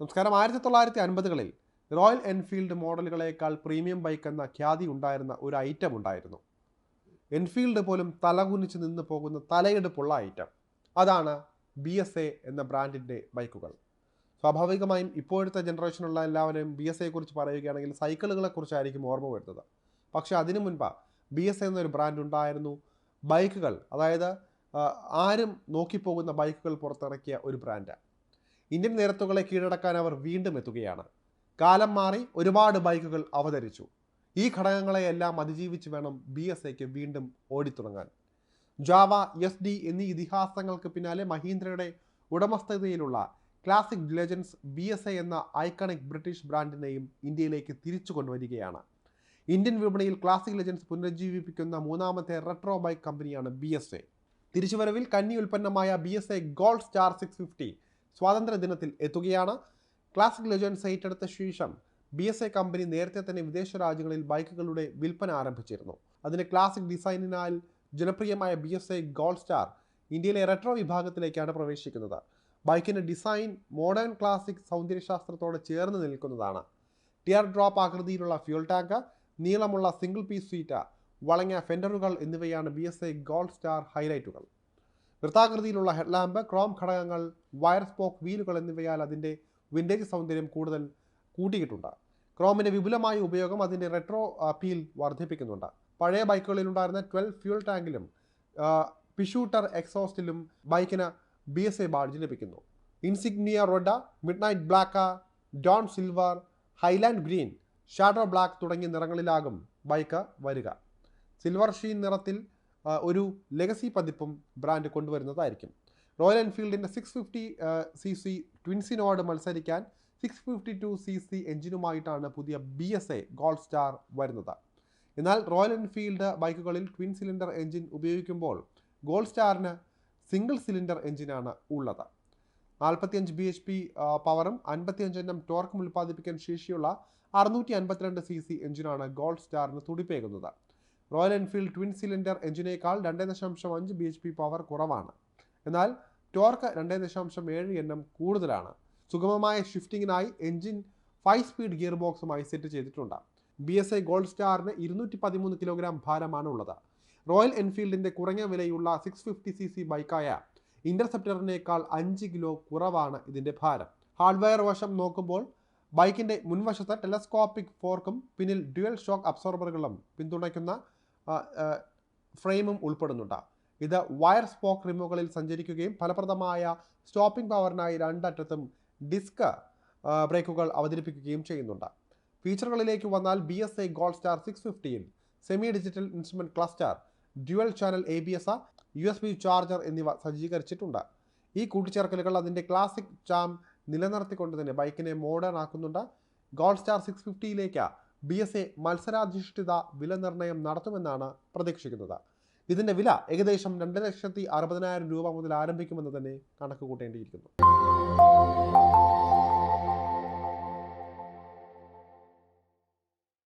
നമസ്കാരം. ആയിരത്തി തൊള്ളായിരത്തി അൻപതുകളിൽ റോയൽ എൻഫീൽഡ് മോഡലുകളേക്കാൾ പ്രീമിയം ബൈക്ക് എന്ന ഖ്യാതി ഉണ്ടായിരുന്ന ഒരു ഐറ്റം ഉണ്ടായിരുന്നു. എൻഫീൽഡ് പോലും തലകുനിച്ച് നിന്ന് പോകുന്ന തലയെടുപ്പുള്ള ഐറ്റം അതാണ് ബി എസ് എ എന്ന ബ്രാൻഡിന്റെ ബൈക്കുകൾ സ്വാഭാവികമായും ഇപ്പോഴത്തെ ജനറേഷനുള്ള എല്ലാവരെയും ബി എസ് എയെ കുറിച്ച് പറയുകയാണെങ്കിൽ സൈക്കിളുകളെക്കുറിച്ചായിരിക്കും ഓർമ്മ വരുന്നത്. പക്ഷേ അതിനു മുൻപ് ബി എസ് എ എന്നൊരു ബ്രാൻഡ് ഉണ്ടായിരുന്നു. ബൈക്കുകൾ അതായത് ആരും നോക്കിപ്പോകുന്ന ബൈക്കുകൾ പുറത്തിറക്കിയ ഒരു ബ്രാൻഡ് ഇന്ത്യൻ നിരത്തുകളെ കീഴടക്കാൻ അവർ വീണ്ടും എത്തുകയാണ്. കാലം മാറി ഒരുപാട് ബൈക്കുകൾ അവതരിച്ചു. ഈ ഘടകങ്ങളെയെല്ലാം അതിജീവിച്ച് വേണം ബി എസ് എക്ക് വീണ്ടും ഓടിത്തുടങ്ങാൻ. ജാവ എസ് ഡി എന്നീ ഇതിഹാസങ്ങൾക്ക് പിന്നാലെ മഹീന്ദ്രയുടെ ഉടമസ്ഥതയിലുള്ള classic legends B S A എന്ന ഐക്കണിക് ബ്രിട്ടീഷ് ബ്രാൻഡിനെയും ഇന്ത്യയിലേക്ക് തിരിച്ചു കൊണ്ടുവരികയാണ്. ഇന്ത്യൻ വിപണിയിൽ ക്ലാസിക് ലെജൻസ് പുനരുജ്ജീവിപ്പിക്കുന്ന മൂന്നാമത്തെ റെട്രോ ബൈക്ക് കമ്പനിയാണ് ബി എസ് എ. തിരിച്ചുവരവിൽ കന്നി ഉൽപ്പന്നമായ B S A gold star six fifty സ്വാതന്ത്ര്യ ദിനത്തിൽ എത്തുകയാണ്. ക്ലാസിക് ലെജൻസ് ഏറ്റെടുത്ത ശേഷം ബി എസ് എ കമ്പനി നേരത്തെ തന്നെ വിദേശ രാജ്യങ്ങളിൽ ബൈക്കുകളുടെ വിൽപ്പന ആരംഭിച്ചിരുന്നു. അതിന് ക്ലാസിക് ഡിസൈനിനാൽ ജനപ്രിയമായ B S A gold star ഇന്ത്യയിലെ റെട്രോ വിഭാഗത്തിലേക്കാണ് പ്രവേശിക്കുന്നത്. ബൈക്കിന്റെ ഡിസൈൻ മോഡേൺ ക്ലാസിക് സൗന്ദര്യശാസ്ത്രത്തോട് ചേർന്ന് നിൽക്കുന്നതാണ്. ടിയർ ഡ്രോപ്പ് ആകൃതിയിലുള്ള ഫ്യൂൽ ടാങ്ക് നീളമുള്ള സിംഗിൾ പീസ് സീറ്റ് വളഞ്ഞ ഫെൻഡറുകൾ എന്നിവയാണ് B S A gold star ഹൈലൈറ്റുകൾ വൃത്താകൃതിയിലുള്ള ഹെഡ്ലാമ്പ് ക്രോം ഘടകങ്ങൾ വയർ സ്പോക്ക് വീലുകൾ എന്നിവയാൽ അതിന്റെ വിന്റേജ് സൗന്ദര്യം കൂടുതൽ കൂട്ടിയിട്ടുണ്ട്. ക്രോമിന്റെ വിപുലമായ ഉപയോഗം അതിന്റെ റെട്രോ അപ്പീൽ വർദ്ധിപ്പിക്കുന്നുണ്ട്. പഴയ ബൈക്കുകളിലുണ്ടായിരുന്ന ട്വൽവ് ഫ്യൂൾ ടാങ്കിലും പിഷൂട്ടർ എക്സോസ്റ്റിലും ബൈക്കിന് ബി എസ് എ ബാഡ്ജ് ലഭിക്കുന്നു. Insignia red midnight black dawn silver highland green shadow black തുടങ്ങിയ നിറങ്ങളിലാകും ബൈക്ക് വരിക. സിൽവർ ഷീൻ നിറത്തിൽ ഒരു ലെഗസി പതിപ്പും ബ്രാൻഡ് കൊണ്ടുവരുന്നതായിരിക്കും. റോയൽ എൻഫീൽഡിന്റെ സിക്സ് ഫിഫ്റ്റി സി സി ട്വിൻസിനോട് മത്സരിക്കാൻ six fifty two C C എഞ്ചിനുമായിട്ടാണ് പുതിയ B S A gold star വരുന്നത്. എന്നാൽ റോയൽ എൻഫീൽഡ് ബൈക്കുകളിൽ ട്വിൻ സിലിണ്ടർ എഞ്ചിൻ ഉപയോഗിക്കുമ്പോൾ ഗോൾഡ് സ്റ്റാറിന് സിംഗിൾ സിലിണ്ടർ എഞ്ചിനാണ് ഉള്ളത്. നാൽപ്പത്തിയഞ്ച് ബി എച്ച് പി പവറും അൻപത്തിയഞ്ച് എണ്ണം ടോർക്കും ഉൽപ്പാദിപ്പിക്കാൻ ശേഷിയുള്ള അറുന്നൂറ്റി അൻപത്തിരണ്ട് സി സി എഞ്ചിനാണ് ഗോൾഡ് സ്റ്റാറിന് തുടിപ്പേകുന്നത്. റോയൽ എൻഫീൽഡ് ട്വിൻ സിലിണ്ടർ എഞ്ചിനേക്കാൾ രണ്ട് ദശാംശം അഞ്ച് ബി എച്ച് പി പവർ കുറവാണ്. എന്നാൽ ടോർക്ക് രണ്ട് ദശാംശം ഏഴ് എണ്ണം കൂടുതലാണ്. സുഗമമായ ഷിഫ്റ്റിങ്ങിനായി എഞ്ചിൻ ഫൈവ് സ്പീഡ് ഗിയർ ബോക്സുമായി സെറ്റ് ചെയ്തിട്ടുണ്ട്. ബി എസ് ഐ ഗോൾഡ് സ്റ്റാറിന് ഇരുന്നൂറ്റി പതിമൂന്ന് കിലോഗ്രാം ഭാരമാണ് ഉള്ളത് റോയൽ എൻഫീൽഡിന്റെ കുറഞ്ഞ വിലയുള്ള സിക്സ് ഫിഫ്റ്റി സി സി ബൈക്കായ ഇന്റർസെപ്റ്ററിനേക്കാൾ അഞ്ച് കിലോ കുറവാണ് ഇതിന്റെ ഭാരം. ഹാർഡ്വെയർ വശം നോക്കുമ്പോൾ ബൈക്കിന്റെ മുൻവശത്ത് ടെലസ്കോപ്പിക് ഫോർക്കും പിന്നിൽ ഡ്യുവൽ ഷോക്ക് അബ്സോർബറുകളും പിന്തുണയ്ക്കുന്ന ഫ്രെയിമും ഉൾപ്പെടുന്നുണ്ട്. ഇത് വയർ സ്പോക്ക് റിമുകളിൽ സഞ്ചരിക്കുകയും ഫലപ്രദമായ സ്റ്റോപ്പിംഗ് പവറിനായി രണ്ടറ്റത്തും ഡിസ്ക് ബ്രേക്കുകൾ അവതരിപ്പിക്കുകയും ചെയ്യുന്നുണ്ട്. ഫീച്ചറുകളിലേക്ക് വന്നാൽ B S A gold star six ഫിഫ്റ്റിയിൽ semi digital instrument cluster dual channel A B S U S B charger എന്നിവ സജ്ജീകരിച്ചിട്ടുണ്ട്. ഈ കൂട്ടിച്ചേർക്കലുകൾ അതിന്റെ ക്ലാസിക് ചാം നിലനിർത്തിക്കൊണ്ട് തന്നെ ബൈക്കിനെ മോഡേൺ ആക്കുന്നുണ്ട്. ഗോൾഡ് സ്റ്റാർ സിക്സ് ഫിഫ്റ്റിയിലേക്ക് ബി എസ് എ മത്സരാധിഷ്ഠിത വില നിർണയം നടത്തുമെന്നാണ് പ്രതീക്ഷിക്കുന്നത്. ഇതിന്റെ വില ഏകദേശം രണ്ട് ലക്ഷത്തി അറുപതിനായിരം രൂപ മുതൽ ആരംഭിക്കുമെന്ന് തന്നെ കണക്ക് കൂട്ടേണ്ടിയിരിക്കുന്നു